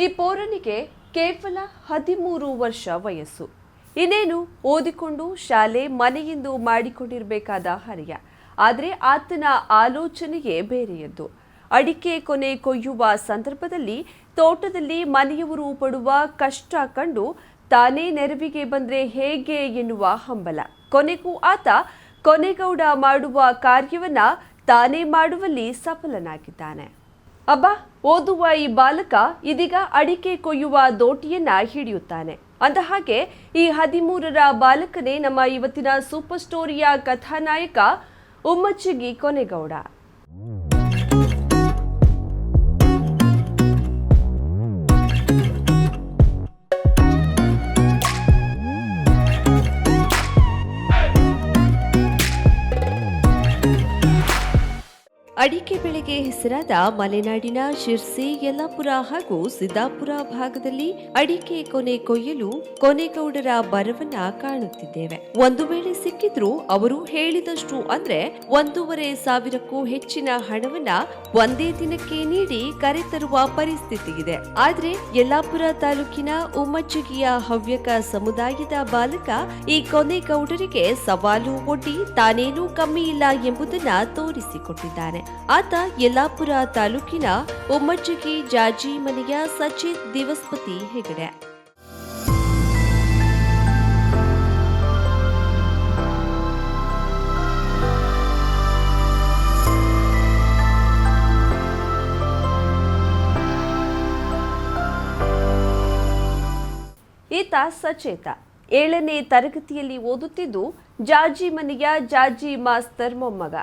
ಈ ಪೌರನಿಗೆ ಕೇವಲ ಹದಿಮೂರು ವರ್ಷ ವಯಸ್ಸು. ಇನ್ನೇನು ಓದಿಕೊಂಡು ಶಾಲೆ ಮನೆಯಿಂದ ಮಾಡಿಕೊಂಡಿರಬೇಕಾದ ಹರಿಯ. ಆದರೆ ಆತನ ಆಲೋಚನೆಯೇ ಬೇರೆಯದ್ದು. ಅಡಿಕೆ ಕೊನೆ ಕೊಯ್ಯುವ ಸಂದರ್ಭದಲ್ಲಿ ತೋಟದಲ್ಲಿ ಮನೆಯವರು ಪಡುವ ಕಷ್ಟ ಕಂಡು ತಾನೇ ನೆರವಿಗೆ ಬಂದರೆ ಹೇಗೆ ಎನ್ನುವ ಹಂಬಲ. ಕೊನೆಗೂ ಆತ ಕೊನೆಗೌಡ ಮಾಡುವ ಕಾರ್ಯವನ್ನ ತಾನೇ ಮಾಡುವಲ್ಲಿ ಸಫಲನಾಗಿದ್ದಾನೆ. ಅಬ್ಬ, ಓದುವ ಈ ಬಾಲಕ ಇದೀಗ ಅಡಿಕೆ ಕೊಯ್ಯುವ ದೋಟಿಯನ್ನ ಹಿಡಿಯುತ್ತಾನೆ. ಅಂದ ಹಾಗೆ ಈ ಹದಿಮೂರರ ಬಾಲಕನೇ ನಮ್ಮ ಇವತ್ತಿನ ಸೂಪರ್ ಸ್ಟೋರಿಯ ಕಥಾನಾಯಕ ಉಮ್ಮಚ್ಚಿಗಿ ಕೊನೆಗೌಡ. ಅಡಿಕೆ ಬೆಳೆಗೆ ಹೆಸರಾದ ಮಲೆನಾಡಿನ ಶಿರ್ಸಿ, ಯಲ್ಲಾಪುರ ಹಾಗೂ ಸಿದ್ದಾಪುರ ಭಾಗದಲ್ಲಿ ಅಡಿಕೆ ಕೊನೆ ಕೊಯ್ಯಲು ಕೊನೆಗೌಡರ ಬರವನ್ನ ಕಾಣುತ್ತಿದ್ದೇವೆ. ಒಂದು ವೇಳೆ ಸಿಕ್ಕಿದ್ರು ಅವರು ಹೇಳಿದಷ್ಟು ಅಂದ್ರೆ ಒಂದೂವರೆ ಸಾವಿರಕ್ಕೂ ಹೆಚ್ಚಿನ ಹಣವನ್ನ ಒಂದೇ ದಿನಕ್ಕೆ ನೀಡಿ ಕರೆತರುವ ಪರಿಸ್ಥಿತಿ ಇದೆ. ಆದ್ರೆ ಯಲ್ಲಾಪುರ ತಾಲೂಕಿನ ಉಮ್ಮಚ್ಚಿಗಿಯ ಹವ್ಯಕ ಸಮುದಾಯದ ಬಾಲಕ ಈ ಕೊನೆಗೌಡರಿಗೆ ಸವಾಲು ಒಡ್ಡಿ ತಾನೇನೂ ಕಮ್ಮಿ ಇಲ್ಲ ಎಂಬುದನ್ನ ತೋರಿಸಿಕೊಟ್ಟಿದ್ದಾನೆ. ಆತ ಯಲ್ಲಾಪುರ ತಾಲೂಕಿನ ಒಮ್ಮಜ್ಜಗಿ ಜಾಜಿ ಮನೆಯ ಸಚಿತ್ ದಿವಸ್ಪತಿ ಹೆಗಡೆ. ಈತ ಸಚೇತ. ಏಳನೇ ತರಗತಿಯಲ್ಲಿ ಓದುತ್ತಿದ್ದು ಜಾಜಿ ಮನೆಯ ಜಾಜಿ ಮಾಸ್ತರ್ ಮೊಮ್ಮಗ.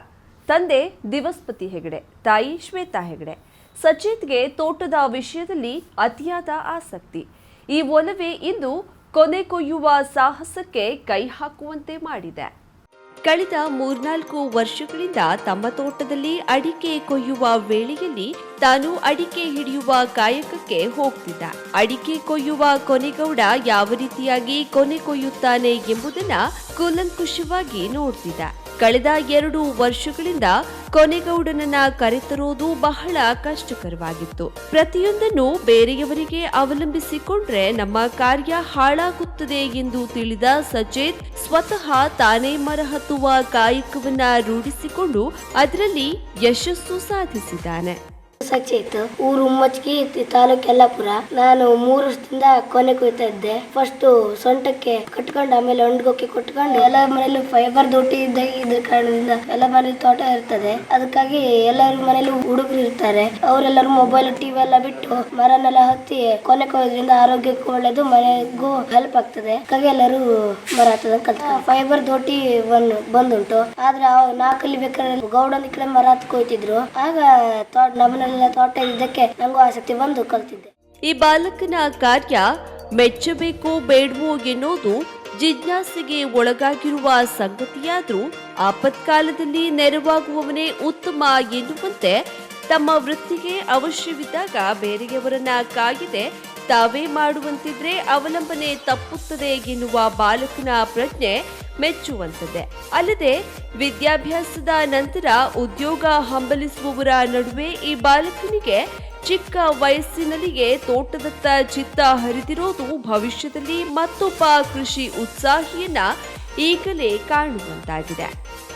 ತಂದೆ ದಿವಸ್ಪತಿ ಹೆಗಡೆ, ತಾಯಿ ಶ್ವೇತಾ ಹೆಗಡೆ. ಸಚೇತ್ಗೆ ತೋಟದ ವಿಷಯದಲ್ಲಿ ಅತಿಯಾದ ಆಸಕ್ತಿ. ಈ ಒಲವೇ ಇಂದು ಕೊನೆ ಕೊಯ್ಯುವ ಸಾಹಸಕ್ಕೆ ಕೈ ಹಾಕುವಂತೆ ಮಾಡಿದೆ. ಕಳೆದ ಮೂರ್ನಾಲ್ಕು ವರ್ಷಗಳಿಂದ ತಮ್ಮ ತೋಟದಲ್ಲಿ ಅಡಿಕೆ ಕೊಯ್ಯುವ ವೇಳೆಯಲ್ಲಿ ತಾನು ಅಡಿಕೆ ಹಿಡಿಯುವ ಕಾಯಕಕ್ಕೆ ಹೋಗ್ತಿದ್ದ. ಅಡಿಕೆ ಕೊಯ್ಯುವ ಕೊನೆಗೌಡ ಯಾವ ರೀತಿಯಾಗಿ ಕೊನೆ ಕೊಯ್ಯುತ್ತಾನೆ ಎಂಬುದನ್ನ ಕೂಲಂಕುಷವಾಗಿ ನೋಡ್ತಿದ್ದ. ಕಳೆದ ಎರಡು ವರ್ಷಗಳಿಂದ ಕೊನೆಗೌಡನನ್ನ ಕರೆತರೋದು ಬಹಳ ಕಷ್ಟಕರವಾಗಿತ್ತು. ಪ್ರತಿಯೊಂದನ್ನು ಬೇರೆಯವರಿಗೆ ಅವಲಂಬಿಸಿಕೊಂಡ್ರೆ ನಮ್ಮ ಕಾರ್ಯ ಹಾಳಾಗುತ್ತದೆ ಎಂದು ತಿಳಿದ ಸಚೇತ್ ಸ್ವತಃ ತಾನೇ ಮರ ಹತ್ತುವ ಕಾಯಕವನ್ನ ರೂಢಿಸಿಕೊಂಡು ಅದರಲ್ಲಿ ಯಶಸ್ಸು ಸಾಧಿಸಿದ್ದಾನೆ. ಸಚೇತ್. ಊರು ಉಮ್ಮಚ್ಗಿ ತಾಲೂಕ್ ಯಲ್ಲಾಪುರ. ನಾನು ಮೂರು ವರ್ಷದಿಂದ ಕೊನೆ ಕುಯ್ತಾ ಇದ್ದೆ. ಫಸ್ಟ್ ಸೊಂಟಕ್ಕೆ ಕಟ್ಕೊಂಡು, ಆಮೇಲೆ ಒಂಡ್ಗೊಕ್ಕೆ ಕೊಟ್ಕೊಂಡು, ಎಲ್ಲ ಮನೇಲಿ ಫೈಬರ್ ದೋಟಿ ಇದ್ದ ಇದ್ರ ಕಾರಣದಿಂದ ಎಲ್ಲ ಮನೇಲಿ ತೋಟ ಇರ್ತದೆ. ಅದಕ್ಕಾಗಿ ಎಲ್ಲರ ಮನೇಲಿ ಹುಡುಗರು ಇರ್ತಾರೆ. ಅವರೆಲ್ಲರೂ ಮೊಬೈಲ್ ಟಿವಿ ಎಲ್ಲ ಬಿಟ್ಟು ಮರನೆಲ್ಲ ಹತ್ತಿ ಕೊನೆ ಕೊಯ್ಯೋದ್ರಿಂದ ಆರೋಗ್ಯಕ್ಕೂ ಒಳ್ಳೇದು, ಮನೆಗೂ ಹೆಲ್ಪ್ ಆಗ್ತದೆ. ಹಾಗಾಗಿ ಎಲ್ಲರೂ ಮರ ಹತ್ತದ ಫೈಬರ್ ದೋಟಿ ಬಂದ್ ಬಂದುಂಟು. ಆದ್ರೆ ನಾಲ್ಕಲ್ಲಿ ಬೇಕಾದ್ರೆ ಗೌಡನ ಈ ಕಡೆ ಮರ ಹತ್ತಿ ಕೊಯ್ತಿದ್ರು. ಆಗ ತೋಟ ನಮ್ಮನೆಲ್ಲ ತೋಟ ಇದಕ್ಕೆ ನಂಗೂ ಆಸಕ್ತಿ ಬಂದು ಕಲ್ತಿದ್ದೆ. ಈ ಬಾಲಕನ ಕಾರ್ಯ ಮೆಚ್ಚಬೇಕು ಬೇಡವೋ ಎನ್ನುವುದು ಜಿಜ್ಞಾಸೆಗೆ ಒಳಗಾಗಿರುವ ಸಂಗತಿಯಾದ್ರೂ ಆಪತ್ಕಾಲದಲ್ಲಿ ನೆರವಾಗುವವನೇ ಉತ್ತಮ ಎನ್ನುವಂತೆ ತಮ್ಮ ವೃತ್ತಿಗೆ ಅವಶ್ಯವಿದ್ದಾಗ ಬೇರೆಯವರನ್ನ ಕಾಯಿದೆ ತಾವೇ ಮಾಡುವಂತಿದ್ರೆ ಅವಲಂಬನೆ ತಪ್ಪುತ್ತದೆ ಎನ್ನುವ ಬಾಲಕನ ಪ್ರಜ್ಞೆ ಮೆಚ್ಚುವಂತದ್ದೇ ಅಲ್ಲದೆ, ವಿದ್ಯಾಭ್ಯಾಸದ ನಂತರ ಉದ್ಯೋಗ ಹಂಬಲಿಸುವವರ ನಡುವೆ ಈ ಬಾಲಕನಿಗೆ ಚಿಕ್ಕ ವಯಸ್ಸಿನಲ್ಲಿಯೇ ತೋಟದತ್ತ ಚಿತ್ತ ಹರಿದಿರೋದು ಭವಿಷ್ಯದಲ್ಲಿ ಮತ್ತೊಬ್ಬ ಕೃಷಿ ಉತ್ಸಾಹಿಯನ್ನ ಈಗಲೇ ಕಾಣುವಂತಾಗಿದೆ.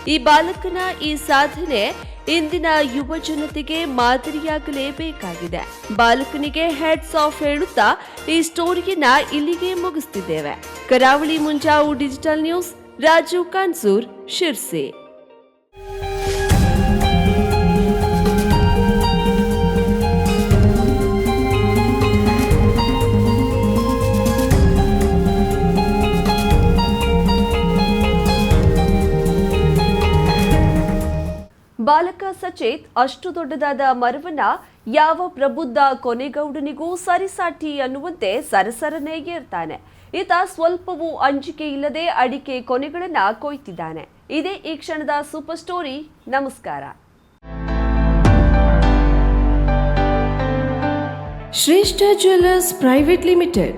ಈ ಬಾಲಕನ ಈ ಸಾಧನೆ ಇಂದಿನ ಯುವ ಜನತೆಗೆ ಮಾದರಿಯಾಗಲೇಬೇಕಾಗಿದೆ. ಬಾಲಕನಿಗೆ ಹೆಡ್ಸ್ ಆಫ್ ಹೇಳುತ್ತಾ ಈ ಸ್ಟೋರಿಯನ್ನ ಇಲ್ಲಿಗೆ ಮುಗಿಸ್ತಿದ್ದೇವೆ. ಕರಾವಳಿ ಮುಂಜಾವು ಡಿಜಿಟಲ್ ನ್ಯೂಸ್ ರಾಜು ಕಾನ್ಸೂರ್ ಶಿರ್ಸಿ ಬಾಲಕ ಸಚೇತ್ ಅಷ್ಟು ದೊಡ್ಡದಾದ ಮರವನ್ನ ಯಾವ ಪ್ರಬುದ್ಧ ಕೊನೆಗೌಡನಿಗೂ ಸರಿಸಾಟಿ ಅನ್ನುವಂತೆ ಸರಸರನೇ ಏರ್ತಾನೆ. ಈತ ಸ್ವಲ್ಪವೂ ಅಂಜಿಕೆ ಇಲ್ಲದೆ ಅಡಿಕೆ ಕೊನೆಗಳನ್ನ ಕೊಯ್ತಿದ್ದಾನೆ. ಇದೇ ಈ ಕ್ಷಣದ ಸೂಪರ್ ಸ್ಟೋರಿ. ನಮಸ್ಕಾರ. Shreshta jewellers private limited